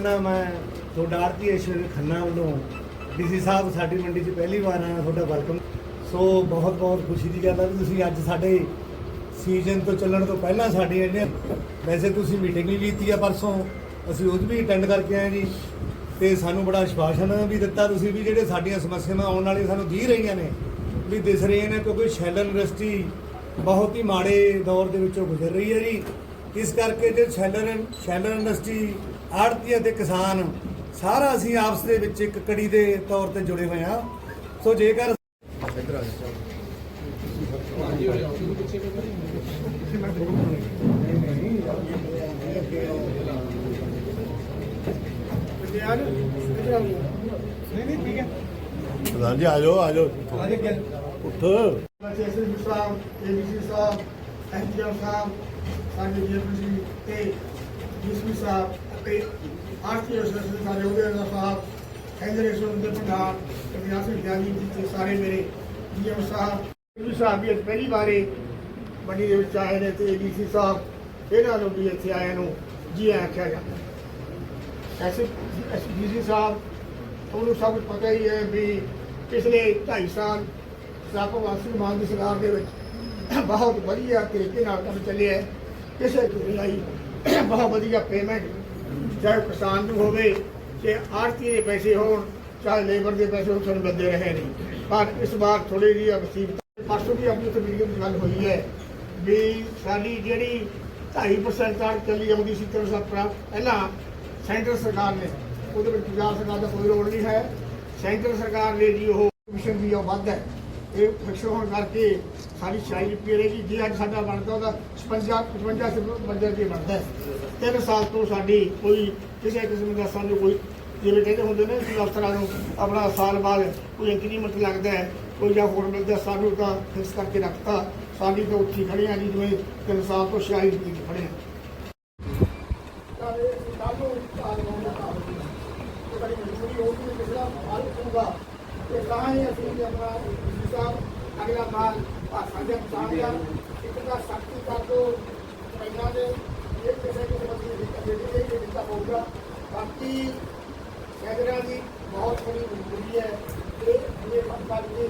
ਪਹਿਲਾਂ ਮੈਂ ਤੁਹਾਡਾ ਆਰਤੀ ਏਸ਼ਵਰ ਖੰਨਾ ਵੱਲੋਂ ਡੀਸੀ ਸਾਹਿਬ ਸਾਡੀ ਮੰਡੀ 'ਚ ਪਹਿਲੀ ਵਾਰ ਆਇਆ, ਤੁਹਾਡਾ ਵੈਲਕਮ ਸੋ ਬਹੁਤ ਬਹੁਤ ਖੁਸ਼ੀ ਦੀ ਗੱਲ ਹੈ ਵੀ ਤੁਸੀਂ ਅੱਜ ਸਾਡੇ ਸੀਜ਼ਨ ਤੋਂ ਚੱਲਣ ਤੋਂ ਪਹਿਲਾਂ ਸਾਡੇ ਇੰਨੇ ਵੈਸੇ ਤੁਸੀਂ ਮੀਟਿੰਗ ਵੀ ਕੀਤੀ ਆ ਪਰਸੋਂ, ਅਸੀਂ ਉਹ 'ਚ ਵੀ ਅਟੈਂਡ ਕਰਕੇ ਆਏ ਜੀ। ਤੇ ਸਾਨੂੰ ਬੜਾ ਆਸ਼ਵਾਸਨ ਵੀ ਦਿੱਤਾ ਤੁਸੀਂ ਵੀ ਜਿਹੜੇ ਸਾਡੀਆਂ ਸਮੱਸਿਆਵਾਂ ਆਉਣ ਵਾਲੀਆਂ ਸਾਨੂੰ ਦੀ ਰਹੀਆਂ ਨੇ, ਵੀ ਦਿਸ ਰਹੀਆਂ ਨੇ ਕਿਉਂਕਿ ਸ਼ੈਲਰ ਇੰਡਸਟਰੀ ਬਹੁਤ ਹੀ ਮਾੜੇ ਦੌਰ ਦੇ ਵਿੱਚੋਂ ਗੁਜ਼ਰ ਰਹੀ ਹੈ ਜੀ। ਇਸ ਕਰਕੇ ਜੇ ਸ਼ੈਲਰ ਸ਼ੈਲਰ ਇੰਡਸਟਰੀ ਆੜਤੀਆਂ ਤੇ ਕਿਸਾਨ ਸਾਰਾ ਅਸੀਂ ਆਪਸ ਦੇ ਵਿੱਚ ਇੱਕ ਕੜੀ ਦੇ ਤੌਰ ਤੇ ਜੁੜੇ ਹੋਏ ਹਾਂ। ਸੋ ਜੇਕਰ ਪ੍ਰਧਾਨ ਜੀ ਆ ਜਾਓ ਆ ਜਾਓ ਉੱਠ। ਸਾਹਿਬ ਏਡੀਸੀ ਸਾਹਿਬ ਸਾਡੇ ਜੀਪੀਸੀ ਤੇ ਡੀਸਪੀ ਸਾਹਿਬ ਅਤੇ ਆਰਟੀ ਐਸਐਸਪੀ ਦੇ ਸਾਰੇ ਉਹਦੇ ਸਾਹਿਬ ਫੈਡਰੇਸ਼ਨ ਦੇ ਪ੍ਰਧਾਨ ਇਤਿਹਾਸ ਵਿਗਿਆਨੀ ਜੀ ਤੇ ਸਾਰੇ ਮੇਰੇ ਡੀਐਮ ਸਾਹਿਬ ਡੀਸੀ ਸਾਹਿਬ ਵੀ ਅੱਜ ਪਹਿਲੀ ਵਾਰੇ ਮੰਡੀ ਦੇ ਵਿੱਚ ਆਏ ਨੇ ਤੇ ਏਡੀਸੀ ਸਾਹਿਬ, ਇਹਨਾਂ ਨੂੰ ਵੀ ਇੱਥੇ ਆਏ ਨੂੰ ਜੀ ਆਇਆਂ ਆਖਿਆ ਜਾਂਦਾ। ਐਸੇ ਡੀਸੀ ਸਾਹਿਬ, ਤੁਹਾਨੂੰ ਸਭ ਕੁਝ ਪਤਾ ਹੀ ਹੈ ਵੀ ਪਿਛਲੇ 2.5 ਸਾਲ ਸਾਕੋ ਵਾਸੀ ਮਾਨ ਦੀ ਸਰਕਾਰ ਦੇ ਵਿੱਚ ਬਹੁਤ ਵਧੀਆ ਤਰੀਕੇ ਨਾਲ ਕੰਮ ਚੱਲਿਆ ਕਿਸੇ ਚੀਜ਼ ਲਈ ਬਹੁਤ ਵਧੀਆ ਪੇਮੈਂਟ ਚਾਹੇ ਕਿਸਾਨ ਨੂੰ ਹੋਵੇ, ਚਾਹੇ ਆੜਤੀ ਦੇ ਪੈਸੇ ਹੋਣ, ਚਾਹੇ ਲੇਬਰ ਦੇ ਪੈਸੇ ਹੋਣ, ਸਾਨੂੰ ਮਿਲਦੇ ਰਹੇ ਨੇ ਪਰ ਇਸ ਵਾਰ ਥੋੜੀ ਜਿਹੀ ਮੁਸੀਬਤ ਪਰਸੋਂ ਵੀ ਆਪਣੀ ਉੱਥੇ ਮੀਡੀਆ ਗੱਲ ਹੋਈ ਹੈ ਵੀ ਸਾਡੀ ਜਿਹੜੀ 2.5% ਤੱਕ ਚੱਲੀ ਆਉਂਦੀ ਸੀ ਤੇ ਆਪਣਾ ਪਹਿਲਾਂ ਸੈਂਟਰ ਸਰਕਾਰ ਨੇ, ਉਹਦੇ ਵਿੱਚ ਪੰਜਾਬ ਸਰਕਾਰ ਦਾ ਕੋਈ ਰੋਲ ਨਹੀਂ ਹੈ। ਸੈਂਟਰ ਸਰਕਾਰ ਨੇ ਜੀ ਉਹ ਕਮਿਸ਼ਨ ਦੀ ਉਹ ਵੱਧ ਹੈ। ਇਹ ਫਿਕਸ ਹੋਣ ਕਰਕੇ ਸਾਡੀ ਸ਼ਾਇਰੀ ਰਹੇਗੀ ਜੇ। ਅੱਜ ਸਾਡਾ ਬਣਦਾ ਉਹਦਾ 56 55 ਸੇ ਬੰਦੇ ਦੀ ਬਣਦਾ ਹੈ। ਤਿੰਨ ਸਾਲ ਤੋਂ ਸਾਡੀ ਕੋਈ ਕਿਸੇ ਕਿਸਮ ਦਾ ਸਾਨੂੰ ਕੋਈ ਜਿਵੇਂ ਕਹਿੰਦੇ ਹੁੰਦੇ ਨੇ ਕਿ ਅਫਸਰਾਂ ਨੂੰ ਆਪਣਾ ਸਾਲ ਬਾਅਦ ਕੋਈ ਇੰਕਰੀਮੈਂਟ ਲੱਗਦਾ ਹੈ, ਕੋਈ ਜਾਂ ਹੋਰ ਮਿਲਦਾ, ਸਾਨੂੰ ਤਾਂ ਫਿਕਸ ਕਰਕੇ ਰੱਖਤਾ। ਸਾਡੀ ਤਾਂ ਉੱਠੀ ਖੜੇ ਆ ਜੀ, ਜਿਵੇਂ ਤਿੰਨ ਸਾਲ ਤੋਂ ਸ਼ਾਇਰੀ ਪੀ ਖੜੇ ਆ ਅਗਲਾ ਮਾਲ ਭਾਸ਼ਾ ਦੇ ਪਛਾਣਿਆ ਇੱਕ ਦਾ ਸ਼ਕਤੀ ਕਰ ਦੋ ਪਹਿਲਾਂ ਦੇ ਇਹ ਕਿਸੇ ਕਿਸੇ ਬੰਦੇ ਦੀ ਕਦੇ ਇਹ ਦਿੱਤਾ ਹੋਊਗਾ ਬਾਕੀ ਸੈਦਰਾ ਦੀ ਬਹੁਤ ਬੜੀ ਮਜਬੂਰੀ ਹੈ ਇਹ ਇਹ ਪੱਕਾ ਜੀ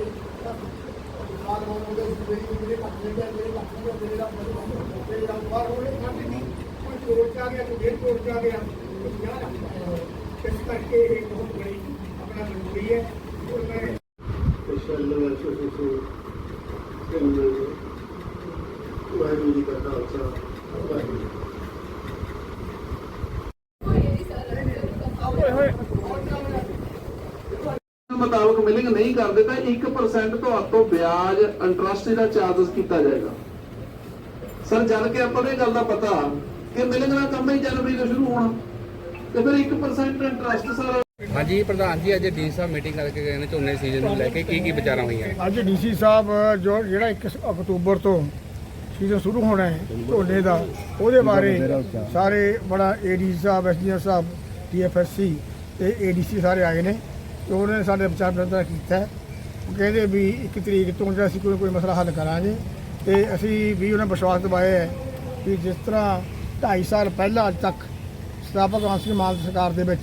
ਮਾਲ ਹੋਣ ਦੇ ਜਿਹੜੇ ਜਿਹੜੇ ਪੱਕੇ ਦੇ ਜਿਹੜੇ ਪੱਕੇ ਦੇ ਜਿਹੜੇ ਦਾ ਮੇਰੇ ਦਾ ਬਾਹਰ ਹੋਣੇ ਖਾਤੇ ਨਹੀਂ ਕੋਈ ਤੋੜ ਚਾ ਗਿਆ ਕੋਈ ਡੇਢ ਤੋੜ ਚਾ ਗਿਆ ਕੋਈ ਕਿਆ ਰੱਖਦਾ ਇਸ ਕਰਕੇ ਇਹ ਬਹੁਤ ਬੜੀ ਆਪਣਾ ਮਜਬੂਰੀ ਹੈ ਔਰ ਮੈਂ ਵਾਹਿਗੁਰੂ ਜੀ ਕਾ ਖਾਲਸਾ ਵਾਹਿਗੁਰੂ ਜੀ ਕੀ ਮੁਤਾਬਕ ਮਿਲਿੰਗ ਨਹੀਂ ਕਰਦੇ ਤਾਂ 1% ਤੁਹਾਡੇ ਤੋਂ ਵਿਆਜ ਇੰਟਰਸਟ ਦਾ ਚਾਰਜਸ ਕੀਤਾ ਜਾਏਗਾ। ਸਰ ਜਦ ਕਿ ਆਪਾਂ ਨੂੰ ਇਹ ਗੱਲ ਦਾ ਪਤਾ ਕਿ ਮਿਲਿੰਗ ਦਾ ਕੰਮ ਹੀ ਜਨਵਰੀ ਤੋਂ ਸ਼ੁਰੂ ਹੋਣਾ। ਤੇ ਫਿਰ 1% ਇੰਟਰਸਟ ਸਰ ਹਾਂਜੀ ਪ੍ਰਧਾਨ ਜੀ ਅੱਜ ਡੀ ਸਾਹਿਬ ਮੀਟਿੰਗ ਕਰਕੇ ਗਏ ਨੇ ਝੋਨੇ ਸੀਜ਼ਨ ਨੂੰ ਲੈ ਕੇ ਕੀ ਕੀ ਵਿਚਾਰਾਂ ਹੋਈਆਂ? ਅੱਜ ਡੀਸੀ ਸਾਹਿਬ ਜੋ ਜਿਹੜਾ 1 ਅਕਤੂਬਰ ਤੋਂ ਸੀਜ਼ਨ ਸ਼ੁਰੂ ਹੋਣਾ ਹੈ ਝੋਨੇ ਦਾ ਉਹਦੇ ਬਾਰੇ ਸਾਰੇ ਬੜਾ ਏਡੀ ਸਾਹਿਬ ਐਸਡੀਐਮ ਸਾਹਿਬ ਟੀਐਫਐਸਸੀ ਤੇ ਏਡੀਸੀ ਸਾਰੇ ਆਏ ਨੇ। ਤੇ ਉਹਨਾਂ ਨੇ ਸਾਡੇ ਵਿਚਾਰ ਵਟਾਂਦਰਾ ਕੀਤਾ ਹੈ। ਉਹ ਕਹਿੰਦੇ ਵੀ ਇੱਕ ਤਰੀਕ ਤੋਂ ਜਿਹੜਾ ਅਸੀਂ ਕੋਈ ਕੋਈ ਮਸਲਾ ਹੱਲ ਕਰਾਂਗੇ ਤੇ ਅਸੀਂ ਵੀ ਉਹਨਾਂ ਵਿਸ਼ਵਾਸ ਦਿਵਾਇਆ ਹੈ ਕਿ ਜਿਸ ਤਰ੍ਹਾਂ 2.5 ਸਾਲ ਪਹਿਲਾਂ ਅੱਜ ਤੱਕ ਸਥਾਪਕ ਆਂਸੀ ਮਾਨ ਸਰਕਾਰ ਦੇ ਵਿੱਚ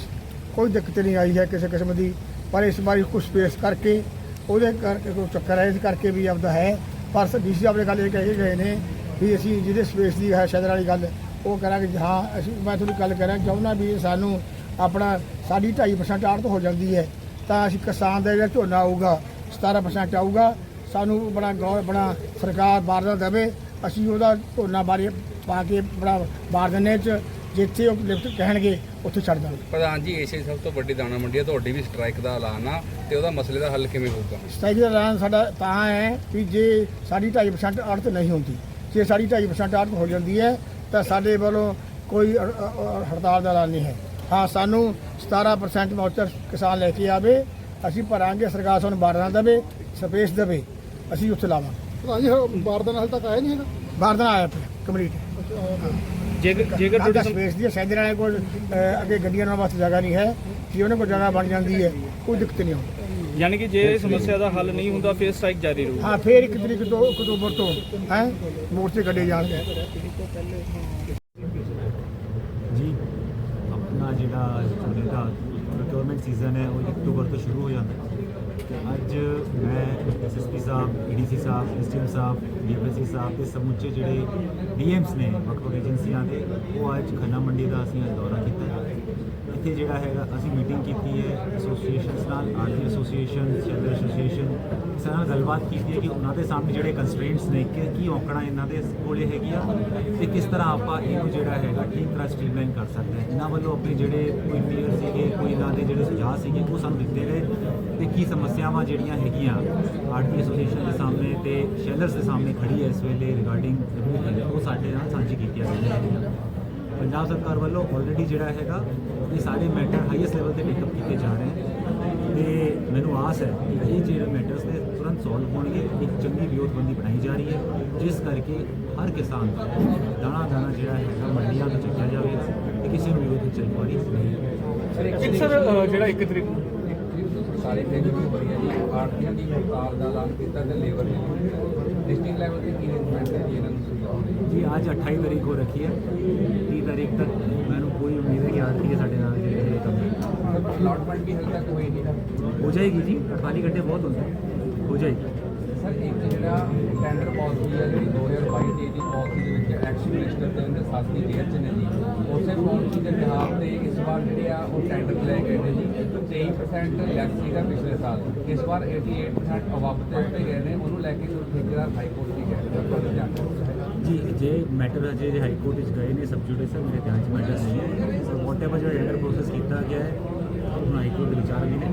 ਕੋਈ ਦਿੱਕਤ ਨਹੀਂ ਆਈ ਹੈ ਕਿਸੇ ਕਿਸਮ ਦੀ। ਪਰ ਇਸ ਵਾਰੀ ਕੁਝ ਸਪੇਸ ਕਰਕੇ ਉਹਦੇ ਕਰਕੇ ਕੋਈ ਚੱਕਰ ਹੈ, ਇਸ ਕਰਕੇ ਵੀ ਆਪਦਾ ਹੈ। ਪਰ ਡੀਸੀ ਸਾਹਿਬ ਨੇ ਗੱਲ ਇਹ ਕਹਿ ਕੇ ਗਏ ਨੇ ਵੀ ਅਸੀਂ ਜਿਹਦੇ ਸਪੇਸ ਦੀ ਹੈ, ਸ਼ਦਰ ਵਾਲੀ ਗੱਲ, ਉਹ ਕਰਾਂਗੇ। ਜੀ ਹਾਂ, ਅਸੀਂ ਮੈਂ ਤੁਹਾਡੀ ਗੱਲ ਕਰਾਂ, ਚਾਹੁੰਦਾ ਵੀ ਸਾਨੂੰ ਆਪਣਾ ਸਾਡੀ 2.5% ਆੜਤ ਹੋ ਜਾਂਦੀ ਹੈ। ਤਾਂ ਅਸੀਂ ਕਿਸਾਨ ਦਾ ਜਿਹੜਾ ਝੋਨਾ ਆਊਗਾ 17% ਆਊਗਾ। ਸਾਨੂੰ ਬੜਾ ਗੌਰ ਬੜਾ ਸਰਕਾਰ ਬਾਰਦਾ ਦੇਵੇ। ਅਸੀਂ ਉਹਦਾ ਝੋਨਾ ਬਾਰੇ ਪਾ ਕੇ ਬੜਾ ਬਾਰ ਦਿੰਦੇ ਚ। ਜਿੱਥੇ ਉਹ ਲਿਫਟ ਕਹਿਣਗੇ ਉੱਥੇ ਛੱਡ ਦਾਂਗੇ। ਪ੍ਰਧਾਨ ਜੀ ਏਸ਼ੀਆ ਸਭ ਤੋਂ ਵੱਡੀ ਦਾਣਾ ਮੰਡੀ ਹੈ ਤੁਹਾਡੀ ਵੀ ਸਟ੍ਰਾਈਕ ਦਾ ਐਲਾਨ ਆ ਤੇ ਉਹਦਾ ਮਸਲੇ ਦਾ ਹੱਲ ਕਿਵੇਂ ਹੋਊਗਾ? ਸਟਾਈਲ ਦਾ ਐਲਾਨ ਸਾਡਾ ਤਾਂ ਹੈ ਕਿ ਜੇ ਸਾਡੀ 2.5% ਆੜਤ ਨਹੀਂ ਹੁੰਦੀ ਜੇ ਸਾਡੀ 2.5% ਆੜਤ ਹੋ ਜਾਂਦੀ ਹੈ ਤਾਂ ਸਾਡੇ ਵੱਲੋਂ ਕੋਈ ਹੜਤਾਲ ਦਾ ਐਲਾਨ ਨਹੀਂ ਹੈ। ਹਾਂ ਸਾਨੂੰ 17% ਮੌਚਰ ਕਿਸਾਨ ਲੈ ਕੇ ਆਵੇ। ਅਸੀਂ ਭਰਾਂਗੇ ਸਰਕਾਰ ਸਾਨੂੰ ਬਾਰਦਾਨਾ ਦੇਵੇ ਸਪੇਸ ਦੇਵੇ। ਅਸੀਂ ਉੱਥੇ ਲਾਵਾਂਗੇ। ਹਾਂਜੀ ਬਾਰਦਾਨਾ ਹਾਲ ਤੱਕ ਆਇਆ ਨਹੀਂ ਹੈਗਾ? ਬਾਰਦਾਨਾ ਆਇਆ ਪਿਆ ਕੰਪਲੀਟ ਜੇਕਰ ਜੇਕਰ ਸਪੇਸ ਦੀ ਹੈ, ਸੈਂਦਰ ਵਾਲੇ ਕੋਲ ਅੱਗੇ ਗੱਡੀਆਂ ਨਾਲ ਵਾਸਤੇ ਜਗ੍ਹਾ ਨਹੀਂ ਹੈ। ਕਿ ਉਹਨਾਂ ਕੋਲ ਜਗ੍ਹਾ ਬਣ ਜਾਂਦੀ ਹੈ ਕੋਈ ਦਿੱਕਤ ਨਹੀਂ ਆਉਂਦੀ। ਯਾਨੀ ਕਿ ਜੇ ਸਮੱਸਿਆ ਦਾ ਹੱਲ ਨਹੀਂ ਹੁੰਦਾ ਫਿਰ ਸਟ੍ਰਾਈਕ ਜਾਰੀ ਰਹੂ। ਹਾਂ ਫੇਰ ਇੱਕ ਤਰੀਕ ਤੋਂ ਅਕਤੂਬਰ ਤੋਂ ਹੈ ਮੋਰਚੇ ਕੱਢੇ ਜਾਣਗੇ ਜੀ ਆਪਣਾ ਜਿਹੜਾ ਪ੍ਰੋਕਿਊਰਮੈਂਟ ਸੀਜ਼ਨ ਹੈ ਉਹ ਅਕਤੂਬਰ ਤੋਂ ਸ਼ੁਰੂ ਹੋ ਜਾਂਦਾ ਹੈ ਤੇ ਅੱਜ ਮੈਂ ਐਸਐਸਪੀ ਸਾਹਿਬ ਏਡੀਸੀ ਸਾਹਿਬ ਐਸਟੀਐਮ ਸਾਹਿਬ ਡੀਐਫਐਸਸੀ ਸਾਹਿਬ ਤੇ ਸਮੁੱਚੇ ਜਿਹੜੇ ਡੀਐਮਸ ਨੇ ਵੱਖ ਵੱਖ ਏਜੰਸੀਆਂ ਦੇ, ਉਹ ਅੱਜ ਖੰਨਾ ਮੰਡੀ ਦਾ ਅਸੀਂ ਅੱਜ ਦੌਰਾ ਕੀਤਾ ਇੱਥੇ ਜਿਹੜਾ ਹੈਗਾ, ਅਸੀਂ ਮੀਟਿੰਗ ਕੀਤੀ ਹੈ ਐਸੋਸੀਏਸ਼ਨਸ ਨਾਲ ਆਰਟੀ ਐਸੋਸੀਏਸ਼ਨ ਸ਼ੈਲਰ ਐਸੋਸੀਏਸ਼ਨ ਇਸ ਨਾਲ ਗੱਲਬਾਤ ਕੀਤੀ ਹੈ ਕਿ ਉਹਨਾਂ ਦੇ ਸਾਹਮਣੇ ਜਿਹੜੇ ਕੰਸਟ੍ਰੇਂਟਸ ਨੇ, ਕਿ ਕੀ ਔਕੜਾਂ ਇਹਨਾਂ ਦੇ ਕੋਲੇ ਹੈਗੀਆਂ ਤੇ ਕਿਸ ਤਰ੍ਹਾਂ ਆਪਾਂ ਇਹਨੂੰ ਜਿਹੜਾ ਹੈਗਾ ਠੀਕ ਤਰ੍ਹਾਂ ਸਟ੍ਰੀਮਲਾਈਨ ਕਰ ਸਕਦੇ ਹਾਂ। ਇਹਨਾਂ ਵੱਲੋਂ ਆਪਣੇ ਜਿਹੜੇ ਕੋਈ ਫੀਅਰ ਸੀਗੇ, ਕੋਈ ਇਹਨਾਂ ਦੇ ਜਿਹੜੇ ਸੁਝਾਅ ਸੀਗੇ, ਉਹ ਸਾਨੂੰ ਦਿੱਤੇ ਗਏ। ਕੀ ਸਮੱਸਿਆਵਾਂ ਜਿਹੜੀਆਂ ਹੈਗੀਆਂ ਆਰਟੀ ਐਸੋਸੀਏਸ਼ਨ ਦੇ ਸਾਹਮਣੇ ਤੇ ਸ਼ੈਲਰਸ ਦੇ ਸਾਹਮਣੇ ਖੜੀ ਹੈ ਇਸ ਵੇਲੇ ਰਿਗਾਰਡਿੰਗ ਉਹ ਸਾਡੇ ਨਾਲ ਸਾਂਝੀ ਕੀਤੀਆਂ ਗਈਆਂ ਹੈਗੀਆਂ। ਪੰਜਾਬ ਸਰਕਾਰ ਵੱਲੋਂ ਆਲਰੇਡੀ ਜਿਹੜਾ ਹੈਗਾ, ਇਹ ਸਾਰੇ ਮੈਟਰ ਹਾਈਐਸਟ ਲੈਵਲ ਤੇ ਟੇਕਅਪ ਕੀਤੇ ਜਾ ਰਹੇ ਹਨ ਤੇ ਮੈਨੂੰ ਆਸ ਹੈ ਕਿ ਇਹ ਜਿਹੜੇ ਮੈਟਰਸ ਨੇ, ਤੁਰੰਤ ਸੋਲਵ ਹੋਣਗੇ, ਇੱਕ ਚੰਗੀ ਵਿਉਂਤਬੰਦੀ ਬਣਾਈ ਜਾ ਰਹੀ ਹੈ, ਜਿਸ ਕਰਕੇ ਹਰ ਕਿਸਾਨ ਦਾ ਦਾਣਾ ਦਾਣਾ ਜਿਹੜਾ ਹੈਗਾ, ਮੰਡੀਆਂ ਤੋਂ ਚੱਕਿਆ ਜਾਵੇ ਤੇ ਕਿਸੇ ਨੂੰ ਵੀ ਉਹਦੀ ਚਲਵਾਰੀ ਨਹੀਂ। ਸਰ ਜਿਹੜਾ ਇੱਕ ਤਰੀਕ ਨੂੰ ਸਰਕਾਰੀ ਬੈਂਕ ਹੋਈ ਹੈ ਜੀ। ਆਰਟੀਆਂ ਦੀ ਹੜਤਾਲ ਦਾ ਐਲਾਨ ਕੀਤਾ ਤੇ ਲੇਬਰ ਨੇ ਡਿਸਟ੍ਰਿਕਟ ਲੈਵਲ ਤੇ ਕੀ ਅਰੇਂਜਮੈਂਟ ਹੈ ਜੀ ਇਹਨਾਂ ਨੂੰ ਜੀ ਅੱਜ 28 ਤਾਰੀਖ ਹੋ ਰੱਖੀ ਹੈ। 30 ਤਾਰੀਖ ਤੱਕ ਮੈਨੂੰ ਕੋਈ ਉਮੀਦ ਹੈ ਕਿ ਆਰਟੀ ਸਾਡੇ ਨਾਲ ਜਿਹੜੇ ਕੰਮ ਅਲਾਟਮੈਂਟ ਵੀ ਹਾਲੇ ਤੱਕ ਹੋਈ ਨਹੀਂ ਨਾ। ਹੋ ਜਾਏਗੀ ਜੀ 48 ਘੰਟੇ ਬਹੁਤ ਹੁੰਦੇ। ਹੋ ਜਾਏਗੀ। ਸਰ, ਇੱਕ ਜਿਹੜਾ ਟੈਂਡਰ ਪਾਲਿਸੀ ਹੈ, ਜਿਹੜੀ 2022 ਦੀ ਦੀ ਪਾਲਿਸੀ ਦੇ ਵਿੱਚ ਐਕਸ਼ਨ ਮਿਨਿਸਟਰ ਤੇ ਉਹਦੇ ਸਾਥੀ ਜੇਲ੍ਹ ਚ ਨੇ ਜੀ। ਉਸੇ ਪਾਲਿਸੀ ਦੇ ਬਿਹਾਰ ਤੇ ਇਸ ਵਾਰ ਜਿਹੜੇ ਆ ਉਹ ਟੈਂਡਰ ਲੈ ਗਏ ਨੇ ਜੀ। 23% ਲੈਸ ਸੀਗਾ ਪਿਛਲੇ ਸਾਲ। ਇਸ ਵਾਰ 88% ਅਵਾਪ ਤੇ ਗਏ ਨੇ। ਉਹਨੂੰ ਲੈ ਕੇ ਕੋਈ ਠੇਕੇਦਾਰ ਹਾਈ ਕੋਰਟ ਵੀ ਗਏ ਜੀ, ਜੇ ਮੈਟਰ ਅਜੇ ਹਾਈ ਕੋਰਟ ਵਿੱਚ ਗਏ ਨੇ, ਸਬ ਜੁਡੀਸ਼ੀਅਲ ਮੇਰੇ ਧਿਆਨ 'ਚ ਮੈਟਰ ਨਹੀਂ ਹੈ। ਸੋ ਵਾਟਐਵਰ ਜਿਹੜਾ ਟੈਂਡਰ ਪ੍ਰੋਸੈਸ ਕੀਤਾ ਗਿਆ ਹੈ, ਹੁਣ ਹਾਈ ਕੋਰਟ ਦੇ ਵਿਚਾਰ ਵੀ ਨੇ।